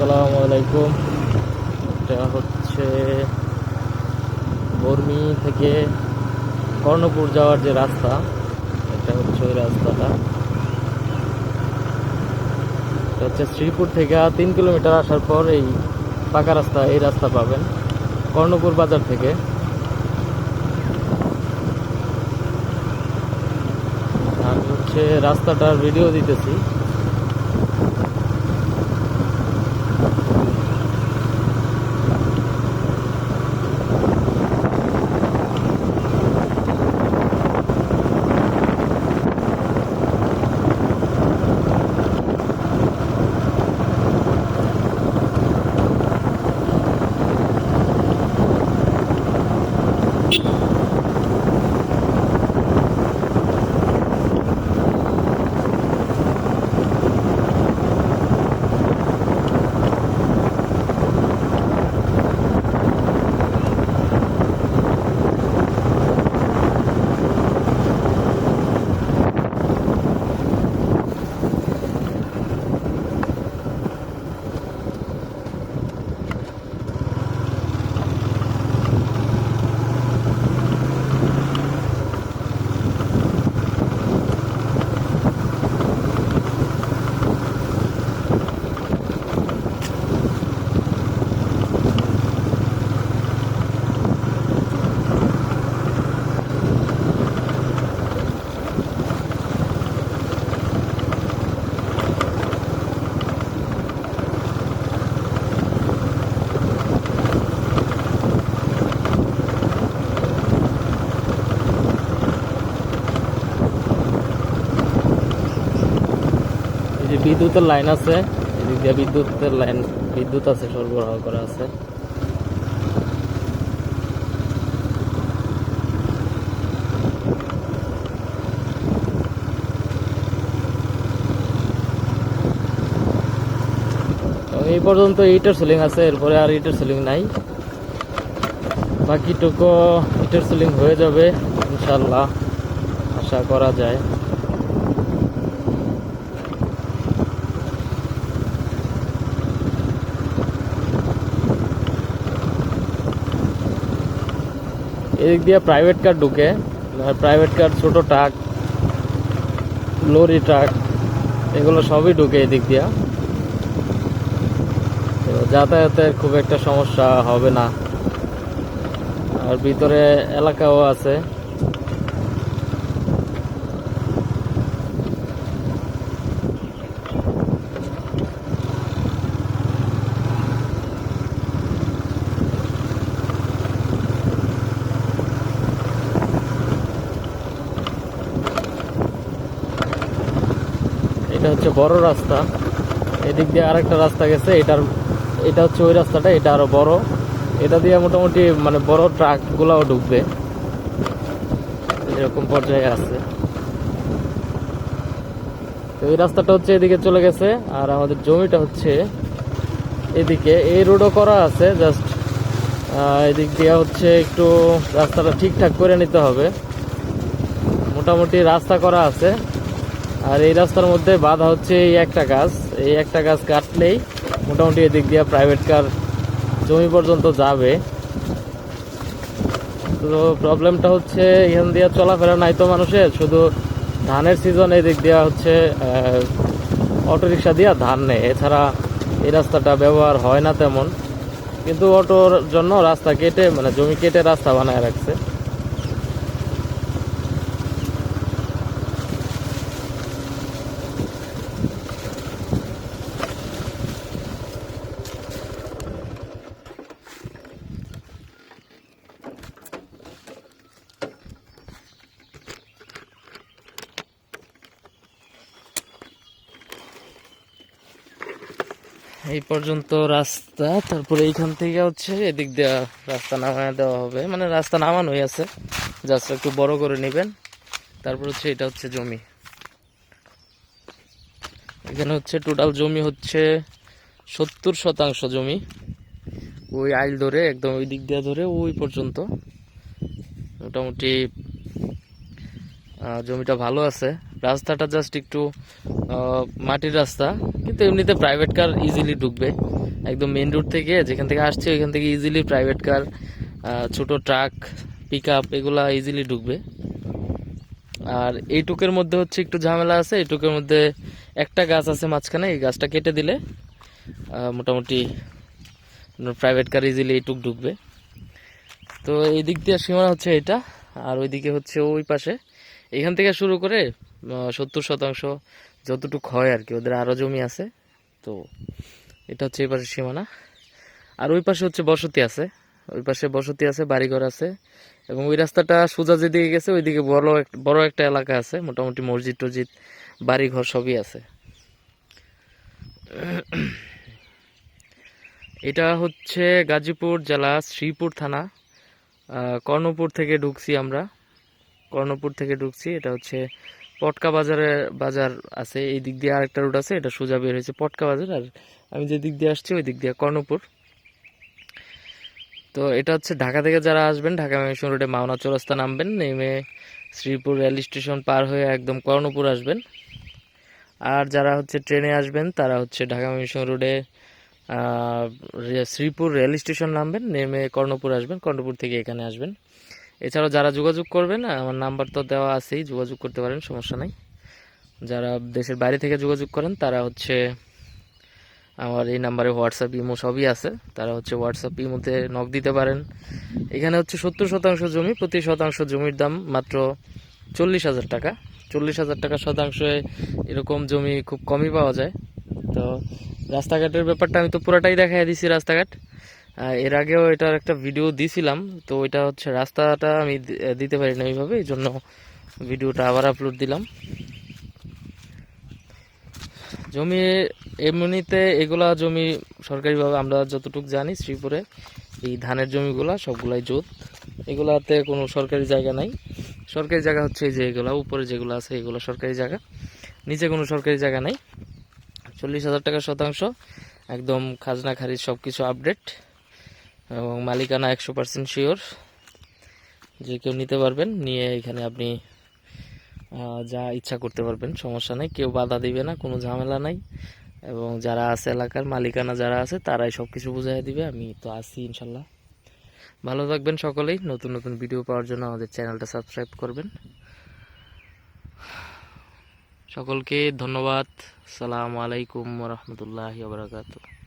আসসালামু আলাইকুম। এটা হচ্ছে বর্মি থেকে কর্ণপুর যাওয়ার যে রাস্তা, এটা হচ্ছে ওই রাস্তাটা। এটা হচ্ছে শ্রীপুর থেকে তিন কিলোমিটার আসার পর এই পাকা রাস্তা, এই রাস্তা পাবেন কর্ণপুর বাজার থেকে। আমি হচ্ছে রাস্তাটার ভিডিও দিতেছি। বিদ্যুতের লাইন আছে, এদিক দিয়ে বিদ্যুতের লাইন, বিদ্যুৎ আছে, সরবরাহ করা আছে। এই পর্যন্ত ইটের সিলিং আছে, এরপরে আর ইটের সিলিং নাই। বাকিটুকু ইটের সিলিং হয়ে যাবে ইনশাল্লাহ আশা করা যায়। এদিক দিয়ে প্রাইভেট কার ঢুকে প্রাইভেট কার ছোট ট্রাক লরি ট্রাক এগুলো সবই ঢুকে এদিক দিয়ে। তো যাতায়াতের খুব একটা সমস্যা হবে না। আর ভিতরে এলাকাও আছে। এটা হচ্ছে বড় রাস্তা। এদিক দিয়ে আরেকটা রাস্তা গেছে, এটার এটা হচ্ছে ওই রাস্তাটা, এটা আরও বড়। এটা দিয়ে মোটামুটি মানে বড় ট্রাক গুলাও ঢুকবে। এরকম পর্যায়ে আছে। তো এই রাস্তাটা হচ্ছে এদিকে চলে গেছে, আর আমাদের জমিটা হচ্ছে এদিকে। এই রোডও করা আছে জাস্ট এদিক দিয়ে হচ্ছে একটু রাস্তাটা ঠিকঠাক করে নিতে হবে। মোটামুটি রাস্তা করা আছে। আর এই রাস্তার মধ্যে বাধা হচ্ছে এই একটা গাছ। এই একটা গাছ কাটলেই মোটামুটি এদিক দিয়ে প্রাইভেট কার জমি পর্যন্ত যাবে। তো প্রবলেমটা হচ্ছে এখান দিয়ে চলাফেরা নাই তো মানুষের। শুধু ধানের সিজন এদিক দিয়ে হচ্ছে অটোরিকশা দিয়ে ধান নেয়। এছাড়া এই রাস্তাটা ব্যবহার হয় না তেমন। কিন্তু অটোর জন্য রাস্তা কেটে মানে জমি কেটে রাস্তা বানায় রাখছে। এই পর্যন্ত রাস্তা, তারপরে এইখান থেকে হচ্ছে এদিক দেওয়া রাস্তা নামায় দেওয়া হবে। মানে রাস্তা নামানোই আছে জাস্ট একটু বড় করে নেবেন। তারপর হচ্ছে এটা হচ্ছে জমি। এখানে হচ্ছে টোটাল জমি হচ্ছে সত্তর শতাংশ জমি। ওই আইল ধরে, একদম ওই দিক দিয়ে ধরে, ওই পর্যন্ত। মোটামুটি জমিটা ভালো আছে। রাস্তাটা জাস্ট একটু মাটির রাস্তা, কিন্তু এমনিতে প্রাইভেট কার ইজিলি ঢুকবে। একদম মেন রোড থেকে, যেখান থেকে আসছে, ওইখান থেকে ইজিলি প্রাইভেট কার ছোট ট্রাক পিক আপ এগুলা ইজিলি ঢুকবে। আর এইটুকের মধ্যে হচ্ছে একটু ঝামেলা আছে এইটুকের মধ্যে একটা গাছ আছে মাঝখানে, এই গাছটা কেটে দিলে মোটামুটি প্রাইভেট কার ইজিলি এইটুক ঢুকবে। তো এই দিক দিয়ে সীমানা হচ্ছে এটা, আর ওইদিকে হচ্ছে ওই পাশে। এখান থেকে শুরু করে সত্তর শতাংশ যতটুক হয় আর কি, ওদের আরও জমি আছে, তো এটা হচ্ছে এই পাশে সীমানা। আর ওই পাশে হচ্ছে বসতি আছে, ওই পাশে বসতি আছে, বাড়িঘর আছে, এবং ওই রাস্তাটা সোজা যেদিকে গেছে, ওইদিকে বড় বড় একটা এলাকা আছে, মোটামুটি মসজিদ টসজিদ, বাড়িঘর সবই আছে। এটা হচ্ছে গাজীপুর জেলা শ্রীপুর থানা কর্ণপুর থেকে ঢুকছি আমরা, কর্ণপুর থেকে ঢুকছি, এটা হচ্ছে পটকা বাজারে বাজার আছে, এই দিক দিয়ে আরেকটা রুট আছে, এটা সোজা বের হয়েছে পটকা বাজার। আর আমি যে দিক দিয়ে আসছি, ওই দিক দিয়ে কর্ণপুর। তো এটা হচ্ছে ঢাকা থেকে যারা আসবেন, ঢাকা ময়মনসিংহ রোডে মাওনা চৌরাস্তা নামবেন, নেমে শ্রীপুর রেল স্টেশন পার হয়ে একদম কর্ণপুর আসবেন। আর যারা হচ্ছে ট্রেনে আসবেন, তারা হচ্ছে ঢাকা ময়মনসিংহ রোডে শ্রীপুর রেল স্টেশন নামবেন, নেমে কর্ণপুর আসবেন, কর্ণপুর থেকে এখানে আসবেন। এছাড়াও যারা যোগাযোগ করবেন আমার নাম্বার তো দেওয়া আছেই, যোগাযোগ করতে পারেন, সমস্যা নাই। যারা দেশের বাইরে থেকে যোগাযোগ করেন, তারা হচ্ছে আমার এই নাম্বারে হোয়াটসঅ্যাপ ইমো সবই আছে। তারা হচ্ছে হোয়াটসঅ্যাপ ইমোতে নক দিতে পারেন। এখানে হচ্ছে সত্তর শতাংশ জমি, প্রতি শতাংশ জমির দাম মাত্র চল্লিশ হাজার টাকা। চল্লিশ হাজার টাকা শতাংশে এরকম জমি খুব কমই পাওয়া যায়। তো রাস্তাঘাটের ব্যাপারটা আমি তো পুরোটাই দেখাই দিছি রাস্তাঘাট। এর আগেও এটার একটা ভিডিও দিছিলাম, তো এটা হচ্ছে রাস্তাটা আমি দিতে পারি না এইভাবে এই জন্য ভিডিওটা আবার আপলোড দিলাম। জমি এমনিতে এগুলা জমি সরকারিভাবে আমরা যতটুকু জানি শ্রীপুরে, এই ধানের জমিগুলা সবগুলাই জোত। এগুলাতে কোনো সরকারি জায়গা নাই। সরকারি জায়গা হচ্ছে এই যে এগুলা, উপরে যেগুলো আছে এগুলো সরকারি জায়গা। নিচে কোনো সরকারি জায়গা নাই। চল্লিশ হাজার টাকা শতাংশ, একদম খাজনা খারিজ সব কিছু আপডেট এবং মালিকানা একশো পার্সেন্ট শিওর যে কেউ নিতে পারবেন। নিয়ে এখানে আপনি যা ইচ্ছা করতে পারবেন, সমস্যা নেই। কেউ বাধা দিবে না, কোনো ঝামেলা নাই। এবং যারা আছে এলাকার মালিকানা যারা আছে, তারাই সব কিছু বুঝাই দিবে। আমি তো আছি, ইনশাল্লাহ। ভালো থাকবেন সকলেই। নতুন নতুন ভিডিও পাওয়ার জন্য আমাদের চ্যানেলটা সাবস্ক্রাইব করবেন। সকলকে ধন্যবাদ। সালামু আলাইকুম রহমতুল্লাহ বারাকাতু